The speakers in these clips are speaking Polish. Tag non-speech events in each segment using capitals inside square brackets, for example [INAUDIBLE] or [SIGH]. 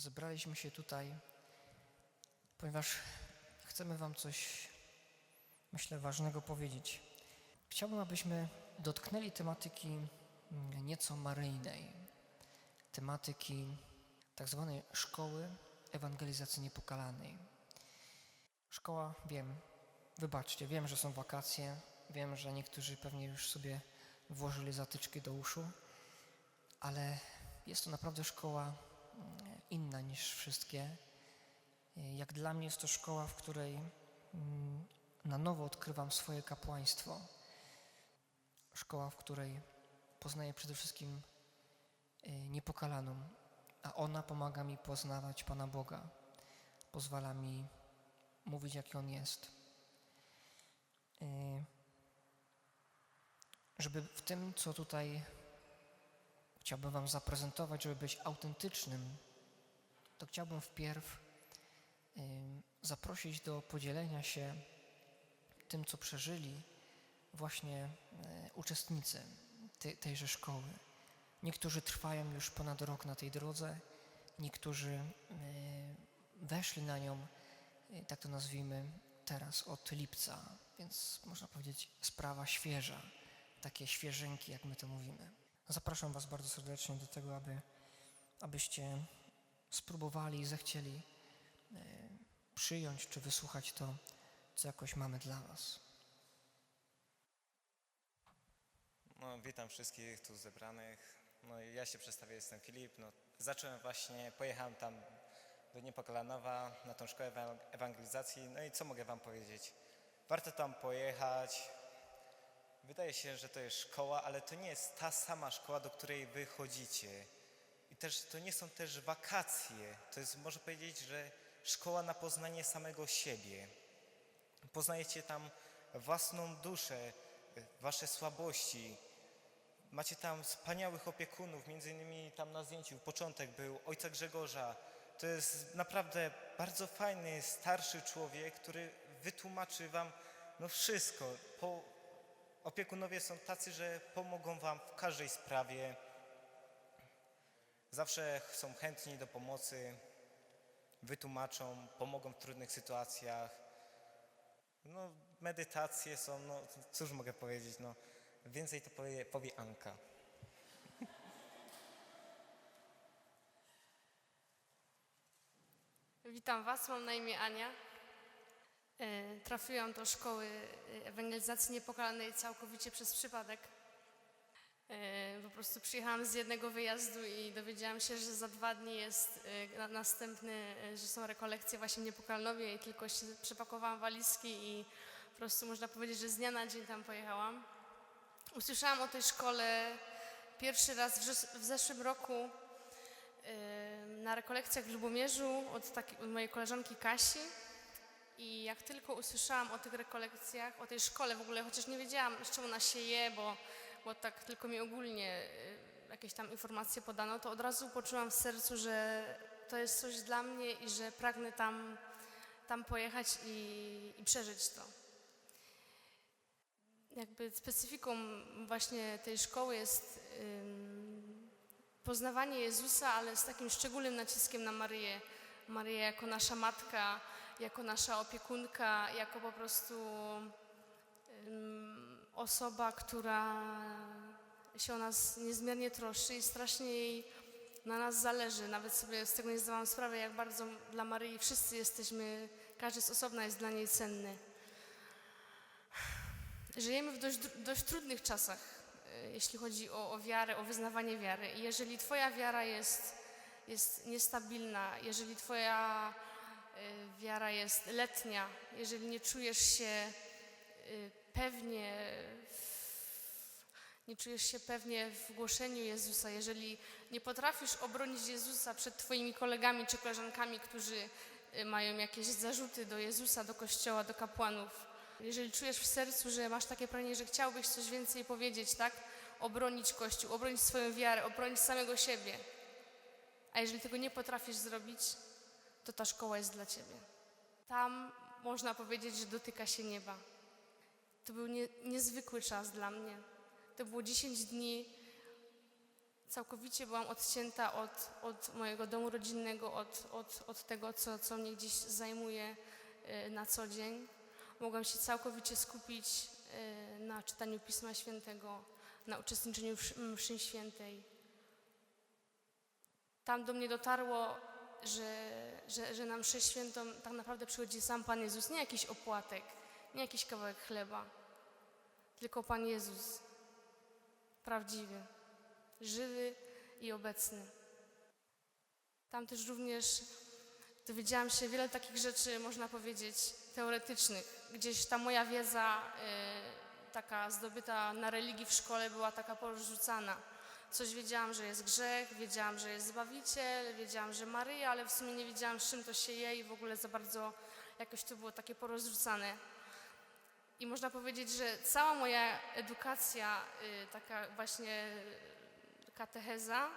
zebraliśmy się tutaj, ponieważ chcemy Wam coś, myślę, ważnego powiedzieć. Chciałbym, abyśmy dotknęli tematyki mm, nieco maryjnej, tematyki tak zwanej szkoły ewangelizacji niepokalanej. Szkoła, wiem, wybaczcie, wiem, że są wakacje, wiem, że niektórzy pewnie już sobie włożyli zatyczki do uszu, ale jest to naprawdę szkoła mm, inna niż wszystkie. Jak dla mnie jest to szkoła, w której mm, na nowo odkrywam swoje kapłaństwo. Szkoła, w której poznaję przede wszystkim y, niepokalaną, a ona pomaga mi poznawać Pana Boga. Pozwala mi mówić, jaki On jest. Y, Żeby w tym, co tutaj chciałbym Wam zaprezentować, żeby być autentycznym, to chciałbym wpierw zaprosić do podzielenia się tym, co przeżyli właśnie y, uczestnicy tej, tejże szkoły. Niektórzy trwają już ponad rok na tej drodze, niektórzy y, weszli na nią, y, tak to nazwijmy, teraz od lipca, więc można powiedzieć sprawa świeża, takie świeżynki, jak my to mówimy. Zapraszam Was bardzo serdecznie do tego, aby, abyście spróbowali i zechcieli e, przyjąć czy wysłuchać to, co jakoś mamy dla Was. No, witam wszystkich tu zebranych. No, ja się przedstawię, jestem Filip. No, zacząłem właśnie, pojechałem tam do Niepokalanowa na tą szkołę ewa- ewangelizacji. No i co mogę wam powiedzieć? Warto tam pojechać. Wydaje się, że to jest szkoła, ale to nie jest ta sama szkoła, do której wy chodzicie. Też to nie są też wakacje. To jest, można powiedzieć, że szkoła na poznanie samego siebie. Poznajecie tam własną duszę, wasze słabości. Macie tam wspaniałych opiekunów, między innymi tam na zdjęciu początek był ojca Grzegorza. To jest naprawdę bardzo fajny, starszy człowiek, który wytłumaczy wam no wszystko. Po, opiekunowie są tacy, że pomogą wam w każdej sprawie. Zawsze są chętni do pomocy, wytłumaczą, pomogą w trudnych sytuacjach. No, medytacje są, no cóż mogę powiedzieć, no więcej to powie, powie Anka. [LAUGHS] Witam Was, mam na imię Ania. E, Trafiłam do szkoły e, ewangelizacji niepokalanej całkowicie przez przypadek. E, Po prostu przyjechałam z jednego wyjazdu i dowiedziałam się, że za dwa dni jest e, na- następny, e, że są rekolekcje właśnie w Niepokalanowie i tylko się przepakowałam walizki i po prostu można powiedzieć, że z dnia na dzień tam pojechałam. Usłyszałam o tej szkole pierwszy raz w, zes- w zeszłym roku na rekolekcjach w Lubomierzu od, takiej, od mojej koleżanki Kasi. I jak tylko usłyszałam o tych rekolekcjach, o tej szkole w ogóle, chociaż nie wiedziałam, z czym ona się je, bo, bo tak tylko mi ogólnie y, jakieś tam informacje podano, to od razu poczułam w sercu, że to jest coś dla mnie i że pragnę tam, tam pojechać i, i przeżyć to. Jakby specyfiką właśnie tej szkoły jest poznawanie Jezusa, ale z takim szczególnym naciskiem na Maryję. Maryję jako nasza matka, jako nasza opiekunka, jako po prostu osoba, która się o nas niezmiernie troszczy i strasznie jej na nas zależy. Nawet sobie z tego nie zdawałam sprawy, jak bardzo dla Maryi wszyscy jesteśmy, każdy z osobna jest dla niej cenny. Żyjemy w dość, dość trudnych czasach, e, jeśli chodzi o, o wiarę, o wyznawanie wiary. I jeżeli Twoja wiara jest, jest niestabilna, jeżeli Twoja e, wiara jest letnia, jeżeli nie czujesz się e, pewnie w, nie czujesz się pewnie w głoszeniu Jezusa, jeżeli nie potrafisz obronić Jezusa przed Twoimi kolegami czy koleżankami, którzy e, mają jakieś zarzuty do Jezusa, do Kościoła, do kapłanów, jeżeli czujesz w sercu, że masz takie pragnienie, że chciałbyś coś więcej powiedzieć, tak? Obronić Kościół, obronić swoją wiarę, obronić samego siebie. A jeżeli tego nie potrafisz zrobić, to ta szkoła jest dla ciebie. Tam można powiedzieć, że dotyka się nieba. To był nie, niezwykły czas dla mnie. To było 10 dni całkowicie byłam odcięta od, od mojego domu rodzinnego, od, od, od tego, co, co mnie gdzieś zajmuje e, na co dzień. Mogłam się całkowicie skupić e, na czytaniu Pisma Świętego, na uczestniczeniu w mszy- świętej. Tam do mnie dotarło, że, że, że na mszę świętą tak naprawdę przychodzi sam Pan Jezus, nie jakiś opłatek, nie jakiś kawałek chleba, tylko Pan Jezus, prawdziwy, żywy i obecny. Tam też również dowiedziałam się wiele takich rzeczy, można powiedzieć, teoretycznych. Gdzieś ta moja wiedza y, taka zdobyta na religii w szkole była taka porzucana. Coś wiedziałam, że jest grzech, wiedziałam, że jest Zbawiciel, wiedziałam, że Maryja, ale w sumie nie wiedziałam, z czym to się je i w ogóle za bardzo jakoś to było takie porozrzucane. I można powiedzieć, że cała moja edukacja, y, taka właśnie katecheza,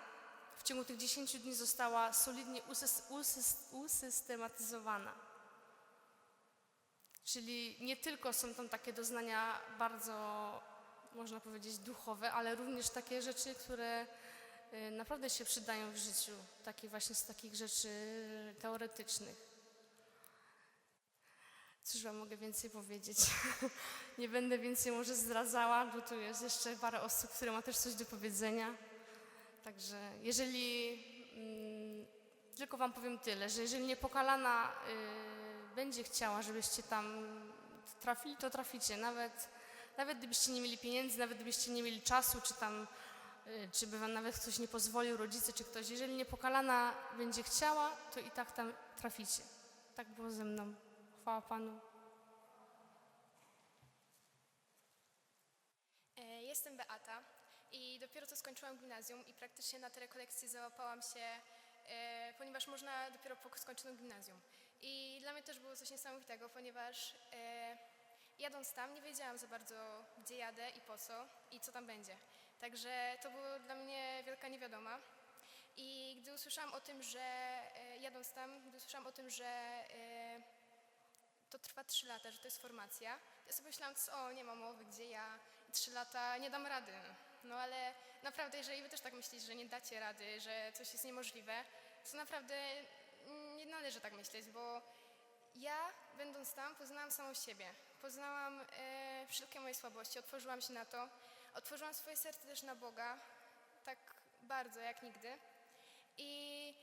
w ciągu tych 10 dni została solidnie usys- usys- usystematyzowana. Czyli nie tylko są tam takie doznania bardzo, można powiedzieć, duchowe, ale również takie rzeczy, które y, naprawdę się przydają w życiu. Takie właśnie z takich rzeczy teoretycznych. Cóż wam mogę więcej powiedzieć? [LAUGHS] Nie będę więcej może zdradzała, bo tu jest jeszcze parę osób, które ma też coś do powiedzenia. Także jeżeli, mm, tylko wam powiem tyle, że jeżeli niepokalana y, będzie chciała, żebyście tam trafili, to traficie. Nawet, nawet gdybyście nie mieli pieniędzy, nawet gdybyście nie mieli czasu, czy tam, y, czy by wam nawet ktoś nie pozwolił, rodzice czy ktoś. Jeżeli niepokalana będzie chciała, to i tak tam traficie. Tak było ze mną. Chwała Panu. E, Jestem Beata i dopiero co skończyłam gimnazjum i praktycznie na te rekolekcje załapałam się, e, ponieważ można dopiero po skończonym gimnazjum. I dla mnie też było coś niesamowitego, ponieważ e, jadąc tam nie wiedziałam za bardzo, gdzie jadę i po co i co tam będzie. Także to było dla mnie wielka niewiadoma. I gdy usłyszałam o tym, że jadąc tam, gdy usłyszałam o tym, że to trwa trzy lata, że to jest formacja. Ja sobie myślałam, co, nie ma mowy, gdzie ja trzy lata nie dam rady. No ale naprawdę, jeżeli wy też tak myślicie, że nie dacie rady, że coś jest niemożliwe, to naprawdę nie należy tak myśleć, bo ja, będąc tam, poznałam samą siebie. Poznałam e, wszelkie moje słabości, otworzyłam się na to, otworzyłam swoje serce też na Boga, tak bardzo jak nigdy. I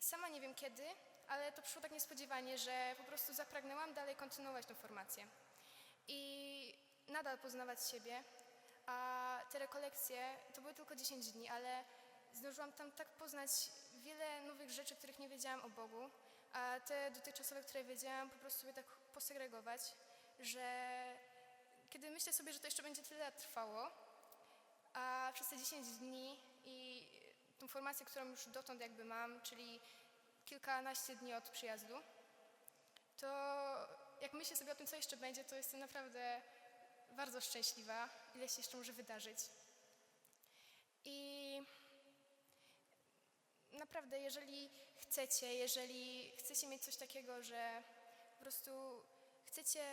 sama nie wiem kiedy, ale to przyszło tak niespodziewanie, że po prostu zapragnęłam dalej kontynuować tę formację. I nadal poznawać siebie, a te rekolekcje to były tylko 10 dni, ale zdążyłam tam tak poznać wiele nowych rzeczy, których nie wiedziałam o Bogu, a te dotychczasowe, które wiedziałam, po prostu sobie tak posegregować, że kiedy myślę sobie, że to jeszcze będzie tyle lat trwało, a przez te 10 dni i tą formację, którą już dotąd jakby mam, czyli kilkanaście dni od przyjazdu, to jak myślę sobie o tym, co jeszcze będzie, to jestem naprawdę bardzo szczęśliwa, ile się jeszcze może wydarzyć. I naprawdę, jeżeli chcecie, jeżeli chcecie mieć coś takiego, że po prostu chcecie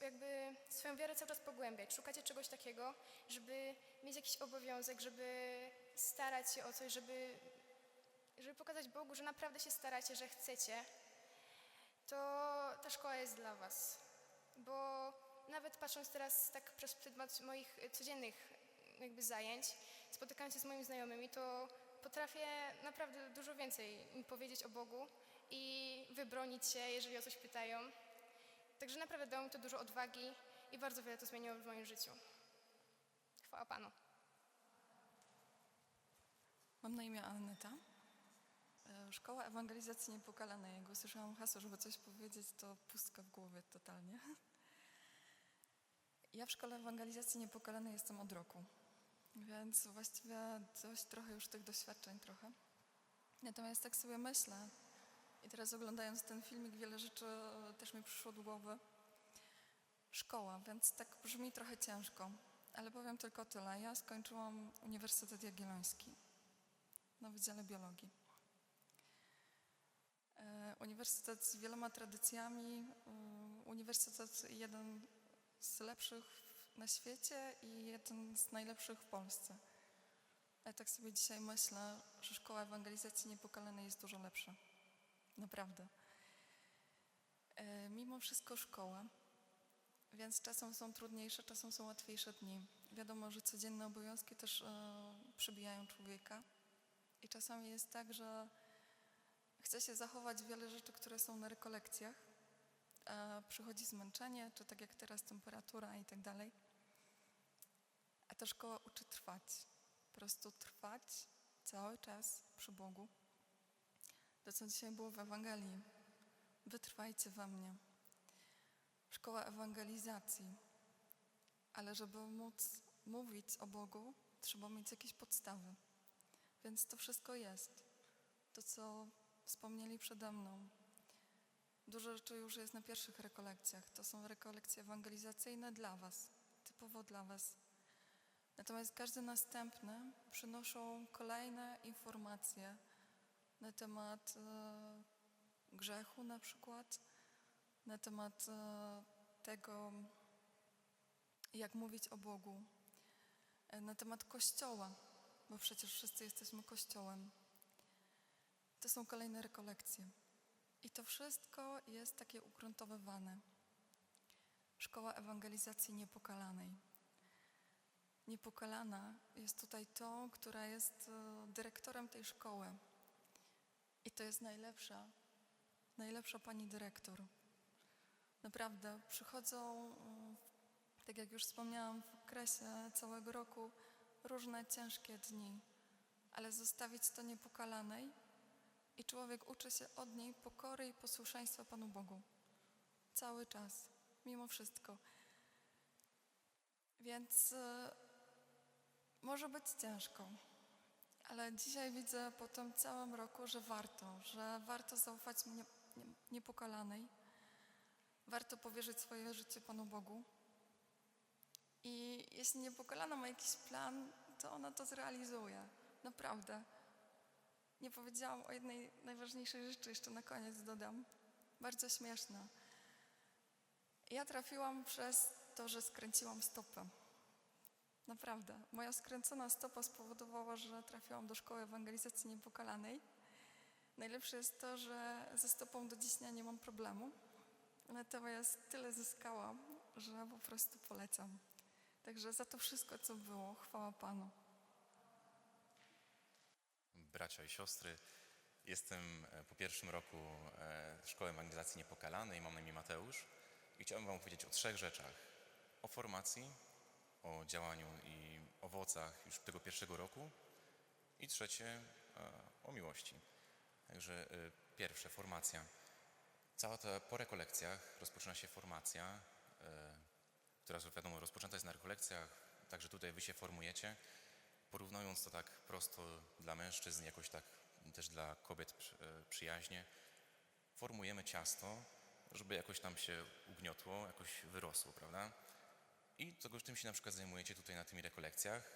jakby swoją wiarę cały czas pogłębiać, szukacie czegoś takiego, żeby mieć jakiś obowiązek, żeby starać się o coś, żeby żeby pokazać Bogu, że naprawdę się staracie, że chcecie, to ta szkoła jest dla Was. Bo nawet patrząc teraz tak przez pryzmat moich y, codziennych jakby zajęć, spotykając się z moimi znajomymi, to potrafię naprawdę dużo więcej im powiedzieć o Bogu i wybronić się, jeżeli o coś pytają. Także naprawdę dało mi to dużo odwagi i bardzo wiele to zmieniło w moim życiu. Chwała Panu. Mam na imię Aneta. E, Szkoła Ewangelizacji Niepokalanej. Jak usłyszałam hasło, żeby coś powiedzieć, to pustka w głowie totalnie. Ja w Szkole Ewangelizacji Niepokalanej jestem od roku, więc właściwie dość trochę już tych doświadczeń trochę. Natomiast tak sobie myślę i teraz oglądając ten filmik wiele rzeczy też mi przyszło do głowy. Szkoła, więc tak brzmi trochę ciężko, ale powiem tylko tyle. Ja skończyłam Uniwersytet Jagielloński na Wydziale Biologii. E, Uniwersytet z wieloma tradycjami, uniwersytet jeden z lepszych na świecie i jeden z najlepszych w Polsce. Ale tak sobie dzisiaj myślę, że szkoła ewangelizacji niepokalanej jest dużo lepsza. Naprawdę. E, mimo wszystko szkoła, więc czasem są trudniejsze, czasem są łatwiejsze dni. Wiadomo, że codzienne obowiązki też e, przybijają człowieka. I czasami jest tak, że chce się zachować wiele rzeczy, które są na rekolekcjach, a przychodzi zmęczenie, czy tak jak teraz temperatura i tak dalej. A ta szkoła uczy trwać. Po prostu trwać cały czas przy Bogu. To, co dzisiaj było w Ewangelii. Wytrwajcie we mnie. Szkoła ewangelizacji. Ale żeby móc mówić o Bogu, trzeba mieć jakieś podstawy. Więc to wszystko jest. To, co wspomnieli przede mną. Dużo rzeczy już jest na pierwszych rekolekcjach. To są rekolekcje ewangelizacyjne dla Was, typowo dla Was. Natomiast każdy następny przynoszą kolejne informacje na temat e, grzechu na przykład, na temat e, tego, jak mówić o Bogu, e, na temat Kościoła, bo przecież wszyscy jesteśmy Kościołem. To są kolejne rekolekcje. I to wszystko jest takie ugruntowywane. Szkoła ewangelizacji niepokalanej. Niepokalana jest tutaj tą, która jest e, dyrektorem tej szkoły. I to jest najlepsza, najlepsza pani dyrektor. Naprawdę, przychodzą, mm, tak jak już wspomniałam, w okresie całego roku różne ciężkie dni, ale zostawić to niepokalanej i człowiek uczy się od niej pokory i posłuszeństwa Panu Bogu. Cały czas, mimo wszystko. Więc e, może być ciężko, ale dzisiaj widzę po tym całym roku, że warto, że warto zaufać nie, nie, niepokalanej, warto powierzyć swoje życie Panu Bogu. I jeśli niepokalana ma jakiś plan, to ona to zrealizuje. Naprawdę. Nie powiedziałam o jednej najważniejszej rzeczy, jeszcze na koniec dodam. Bardzo śmieszna. Ja trafiłam przez to, że skręciłam stopę. Naprawdę. Moja skręcona stopa spowodowała, że trafiłam do szkoły ewangelizacji niepokalanej. Najlepsze jest to, że ze stopą do dziś nie mam problemu. Natomiast tyle zyskałam, że po prostu polecam. Także za to wszystko, co było, chwała Panu. Bracia i siostry. Jestem e, po pierwszym roku e, Szkoły Ewangelizacji Niepokalanej, mam na imię Mateusz i chciałbym Wam powiedzieć o trzech rzeczach. O formacji, o działaniu i owocach już tego pierwszego roku i trzecie e, o miłości. Także pierwsze, formacja. Cała ta, po rekolekcjach rozpoczyna się formacja, która wiadomo rozpoczęta jest na rekolekcjach, także tutaj Wy się formujecie porównując to tak prosto dla mężczyzn, jakoś tak też dla kobiet e, przyjaźnie, formujemy ciasto, żeby jakoś tam się ugniotło, jakoś wyrosło, prawda? I tego, tym się na przykład zajmujecie tutaj na tymi rekolekcjach,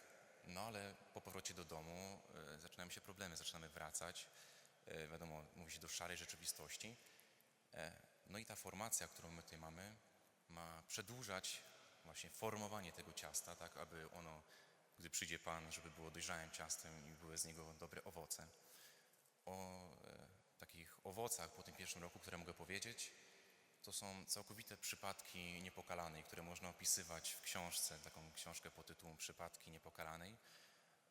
no ale po powrocie do domu e, zaczynają się problemy, zaczynamy wracać, e, wiadomo, mówi się do szarej rzeczywistości. No i ta formacja, którą my tutaj mamy, ma przedłużać właśnie formowanie tego ciasta, tak aby ono gdy przyjdzie Pan, żeby było dojrzałym ciastem i były z niego dobre owoce. O e, takich owocach po tym pierwszym roku, które mogę powiedzieć, to są całkowite przypadki niepokalanej, które można opisywać w książce, taką książkę pod tytułem Przypadki niepokalanej.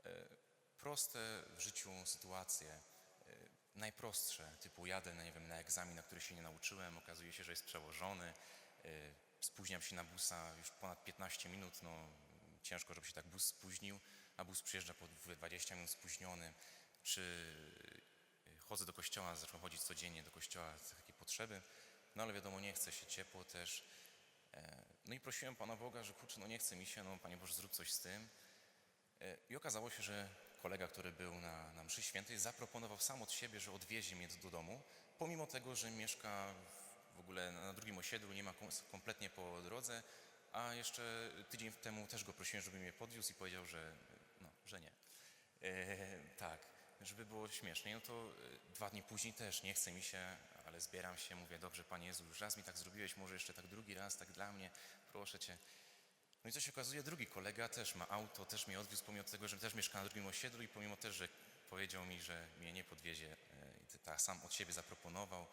E, proste w życiu sytuacje, e, najprostsze, typu jadę, no nie wiem, na egzamin, na który się nie nauczyłem, okazuje się, że jest przełożony, spóźniam się na busa już ponad 15 minut, no ciężko, żeby się tak bus spóźnił, a bus przyjeżdża po 20 minut spóźniony, czy y, chodzę do kościoła, zacząłem chodzić codziennie do kościoła z takiej potrzeby, no ale wiadomo, nie chce się ciepło też. E, No i prosiłem Pana Boga, że kurczę, no nie chce mi się, no Panie Boże, zrób coś z tym. E, I okazało się, że kolega, który był na, na mszy świętej, zaproponował sam od siebie, że odwiezie mnie do domu, pomimo tego, że mieszka w- ogóle na drugim osiedlu, nie ma kom- kompletnie po drodze, a jeszcze tydzień temu też go prosiłem, żeby mnie podwiózł i powiedział, że no, że nie. E, tak, żeby było śmiesznie. No to e, dwa dni później też nie chce mi się, ale zbieram się, mówię, dobrze Panie Jezu, już raz mi tak zrobiłeś, może jeszcze tak drugi raz, tak dla mnie, proszę Cię. No i co się okazuje, drugi kolega też ma auto, też mnie odwiózł, pomimo tego, że też mieszka na drugim osiedlu i pomimo też, że powiedział mi, że mnie nie podwiezie, tak sam od siebie zaproponował.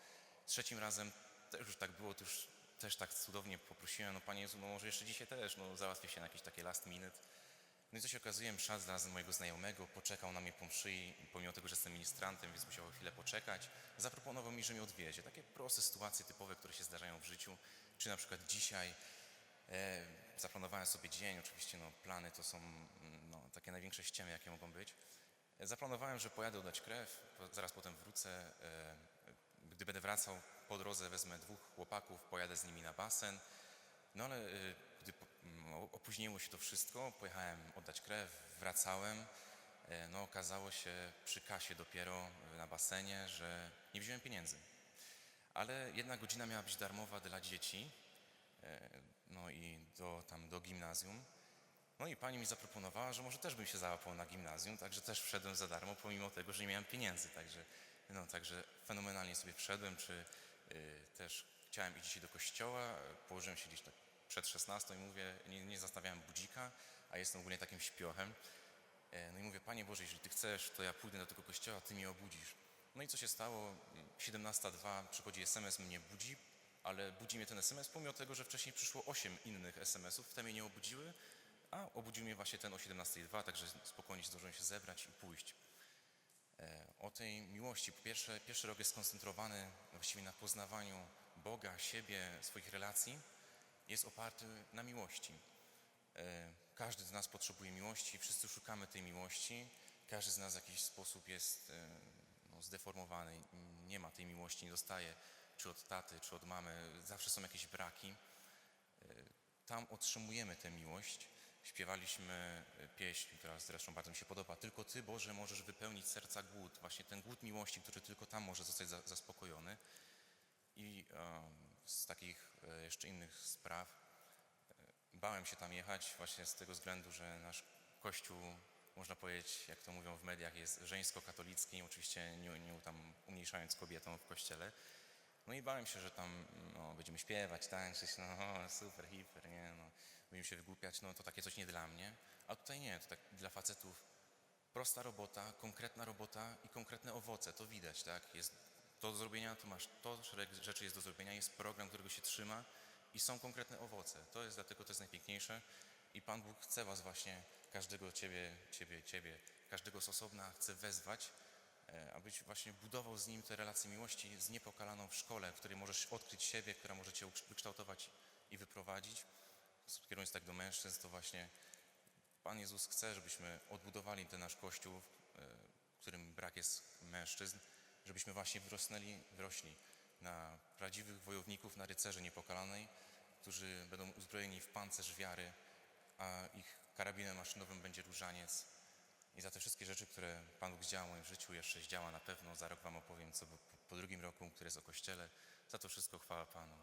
Trzecim razem też już tak było, to już też tak cudownie poprosiłem, no Panie Jezu, no może jeszcze dzisiaj też, no załatwię się na jakieś takie last minute. No i co się okazuje, msza znalazłem mojego znajomego, poczekał na mnie po mszy, i pomimo tego, że jestem ministrantem, więc musiał chwilę poczekać. Zaproponował mi, że mnie odwiezie. Takie proste sytuacje typowe, które się zdarzają w życiu. Czy na przykład dzisiaj e, zaplanowałem sobie dzień, oczywiście no, plany to są mm, no, takie największe ściemy, jakie mogą być. Zaplanowałem, że pojadę oddać krew, zaraz potem wrócę. E, gdy będę wracał po drodze, wezmę dwóch chłopaków, pojadę z nimi na basen. No ale y, gdy po- m, o- opóźniło się to wszystko, pojechałem oddać krew, wracałem. E, No okazało się przy kasie dopiero y, na basenie, że nie wziąłem pieniędzy. Ale jedna godzina miała być darmowa dla dzieci, e, no i do, tam do gimnazjum. No i pani mi zaproponowała, że może też bym się załapał na gimnazjum, także też wszedłem za darmo, pomimo tego, że nie miałem pieniędzy. Także, no, także fenomenalnie sobie wszedłem, czy też chciałem iść dzisiaj do kościoła, y, położyłem się gdzieś tak przed 16 i mówię, nie, nie zastawiałem budzika, a jestem ogólnie takim śpiochem. E, No i mówię, Panie Boże, jeśli Ty chcesz, to ja pójdę do tego kościoła, Ty mnie obudzisz. No i co się stało? 17.02 przychodzi SMS, mnie budzi, ale budzi mnie ten SMS, pomimo tego, że wcześniej przyszło 8 innych SMS-ów, te mnie nie obudziły, a obudził mnie właśnie ten o 17.02, także spokojnie zdążyłem się zebrać i pójść. E, O tej miłości, po pierwsze, pierwszy rok jest skoncentrowany właściwie na poznawaniu Boga, siebie, swoich relacji, jest oparty na miłości. E, Każdy z nas potrzebuje miłości, wszyscy szukamy tej miłości. Każdy z nas w jakiś sposób jest e, no, zdeformowany, nie ma tej miłości, nie dostaje czy od taty, czy od mamy, zawsze są jakieś braki. Tam otrzymujemy tę miłość. Śpiewaliśmy e, pieśń, która zresztą bardzo mi się podoba. Tylko Ty, Boże, możesz wypełnić serca głód. Właśnie ten głód miłości, który tylko tam może zostać za- zaspokojony. I z takich e, jeszcze innych spraw Bałem się tam jechać właśnie z tego względu, że nasz kościół, można powiedzieć, jak to mówią w mediach, jest żeńsko-katolicki, oczywiście nie, nie tam umniejszając kobietom w kościele. No i bałem się, że tam no, będziemy śpiewać, tańczyć, no [LAUGHS] super, hiper, nie, no, będziemy się wygłupiać, no to takie coś nie dla mnie. A tutaj nie, to tak dla facetów prosta robota, konkretna robota i konkretne owoce, to widać, tak? Jest to do zrobienia, to masz to, szereg rzeczy jest do zrobienia, jest program, którego się trzyma i są konkretne owoce. To jest dlatego, to jest najpiękniejsze i Pan Bóg chce was właśnie, każdego ciebie, ciebie, ciebie, każdego z osobna chce wezwać, e, abyś właśnie budował z Nim te relacje miłości z niepokalaną w szkole, w której możesz odkryć siebie, która może cię wykształtować i wyprowadzić. Kierując tak do mężczyzn, to właśnie Pan Jezus chce, żebyśmy odbudowali ten nasz Kościół, e, w którym brak jest mężczyzn, żebyśmy właśnie wyrosnęli, wyrośli na prawdziwych wojowników, na rycerzy niepokalanej, którzy będą uzbrojeni w pancerz wiary, a ich karabinem maszynowym będzie różaniec. I za te wszystkie rzeczy, które Pan Bóg zdziałał w moim życiu, jeszcze zdziała na pewno, za rok Wam opowiem, co po- drugim roku, który jest o Kościele. Za to wszystko chwała Panu.